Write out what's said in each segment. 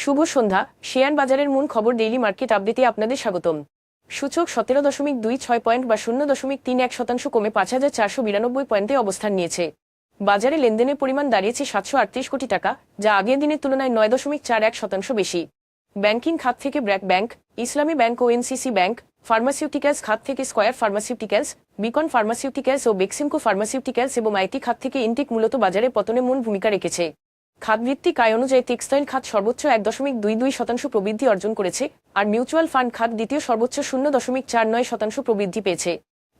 শুভ সন্ধ্যা। Share বাজারের মূল খবর ডেইলি মার্কেট আপডেটে আপনাদের স্বাগতম। সূচক সতেরো দশমিক দুই ছয় পয়েন্ট বা শূন্য দশমিক তিন এক শতাংশ কমে পাঁচ হাজার চারশো বিরানব্বই পয়েন্টে অবস্থান নিয়েছে। বাজারে লেনদেনের পরিমাণ দাঁড়িয়েছে সাতশো আটত্রিশ কোটি টাকা, যা আগের দিনের তুলনায় নয় দশমিক চার এক শতাংশ বেশি। ব্যাংকিং খাত থেকে ব্র্যাক ব্যাংক, ইসলামী ব্যাংক ও এনসিসি ব্যাংক, ফার্মাসিউটিক্যালস খাত থেকে স্কয়ার ফার্মাসিউটিক্যালস, বিকন ফার্মাসিউটিক্যালস ও বেক্সিমকো ফার্মাসিউটিক্যালস এবং আইটি খাত থেকে ইনটেক মূলত বাজারে পতনে মূল ভূমিকা রেখেছে। খাতভিত্তিক আয় অনুযায়ী টেক্সটাইল খাত সর্বোচ্চ এক দশমিক দুই দুই শতাংশ প্রবৃদ্ধি অর্জন করেছে আর মিউচুয়াল ফান্ড খাত দ্বিতীয় সর্বোচ্চ শূন্য দশমিক চার নয় শতাংশ প্রবৃদ্ধি পেয়েছে।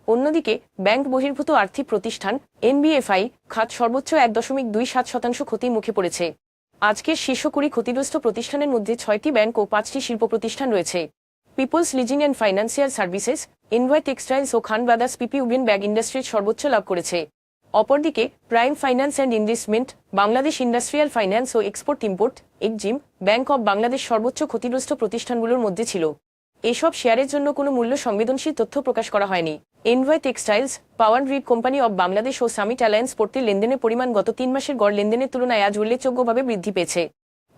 অন্যদিকে ব্যাংক বহির্ভূত আর্থিক প্রতিষ্ঠান এনবিএফআই খাত সর্বোচ্চ এক দশমিক দুই সাত শতাংশ ক্ষতির মুখে পড়েছে। আজকের শীর্ষ কুড়ি ক্ষতিগ্রস্ত প্রতিষ্ঠানের মধ্যে ছয়টি ব্যাংক ও পাঁচটি শিল্প প্রতিষ্ঠান রয়েছে। Peoples Leasing and Financial Services Envoy Textiles O Khan Brothers PP woven bag Industries সর্বোচ্চ লাভ করেছে। অপরদিকে Prime Finance and Investment Bangladesh Industrial Finance O Export Import EXIM Bank of Bangladesh সর্বোচ্চ ক্ষতিগ্রস্ত প্রতিষ্ঠানগুলোর মধ্যে ছিল। এসব শেয়ারের জন্য কোনো মূল্য সংবেদনশীল তথ্য প্রকাশ করা হয়নি। Envoy Textiles Power Grid Company of Bangladesh O summit Alliance পড়তে লেনদেনের পরিমাণ গত তিন মাসের গড় লেনদেনের তুলনায় আজ উল্লেখযোগ্যভাবে বৃদ্ধি পেয়েছে।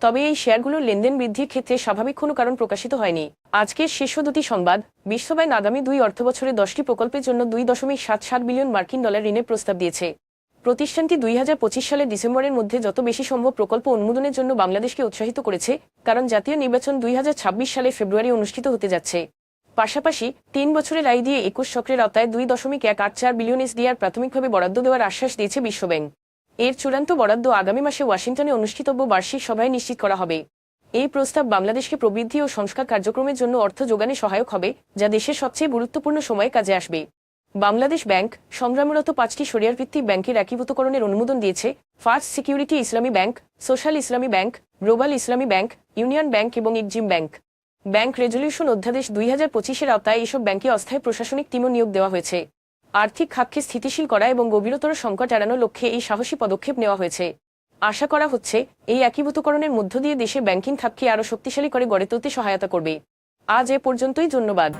তবে এই শেয়ারগুলোর লেনদেন বৃদ্ধির ক্ষেত্রে স্বাভাবিক কোনো কারণ প্রকাশিত হয়নি। আজকের শীর্ষ দুটি সংবাদ, বিশ্বব্যাংক আগামী দুই অর্থবছরে দশটি প্রকল্পের জন্য দুই দশমিক সাত সাত বিলিয়ন মার্কিন ডলার ঋণের প্রস্তাব দিয়েছে। প্রতিষ্ঠানটি দুই হাজার পঁচিশ সালের ডিসেম্বরের মধ্যে যত বেশি সম্ভব প্রকল্প অনুমোদনের জন্য বাংলাদেশকে উৎসাহিত করেছে, কারণ জাতীয় নির্বাচন দুই হাজার ছাব্বিশ সালে ফেব্রুয়ারি অনুষ্ঠিত হতে যাচ্ছে। পাশাপাশি তিন বছরের আয় দিয়ে একুশ চক্রের আওতায় দুই দশমিক এক আট চার বিলিয়ন এসডিআর প্রাথমিকভাবে বরাদ্দ দেওয়ার আশ্বাস দিয়েছে বিশ্বব্যাংক। এর চূড়ান্ত বরাদ্দ আগামী মাসে ওয়াশিংটনে অনুষ্ঠিতব্য বার্ষিক সভায় নিশ্চিত করা হবে। এই প্রস্তাব বাংলাদেশকে প্রবৃদ্ধি ও সংস্কার কার্যক্রমের জন্য অর্থ যোগানে সহায়ক হবে, যা দেশের সবচেয়ে গুরুত্বপূর্ণ সময়ে কাজে আসবে। বাংলাদেশ ব্যাংক সংগ্রামরত পাঁচটি সরিয়ার ভিত্তিক ব্যাংকের একীভূতকরণের অনুমোদন দিয়েছে, First Security Islami Bank, Social Islami Bank, Global Islami Bank, Union Bank এবং এক্সিম ব্যাংক। ব্যাংক রেজলিউশন অধ্যাদেশ দুই হাজার পঁচিশের আওতায় এসব ব্যাংকে অস্থায়ী প্রশাসনিক টিমও নিয়োগ দেওয়া হয়েছে। আর্থিক খাতকে স্থিতিশীল করা এবং গভীরতর সংকট এড়ানোর লক্ষ্যে এই সাহসী পদক্ষেপ নেওয়া হয়েছে। আশা করা হচ্ছে, এই একীভূতকরণের মধ্য দিয়ে দেশে ব্যাংকিং খাতকে আরও শক্তিশালী করে গড়ে তুলতে সহায়তা করবে। আজ এ পর্যন্তই, ধন্যবাদ।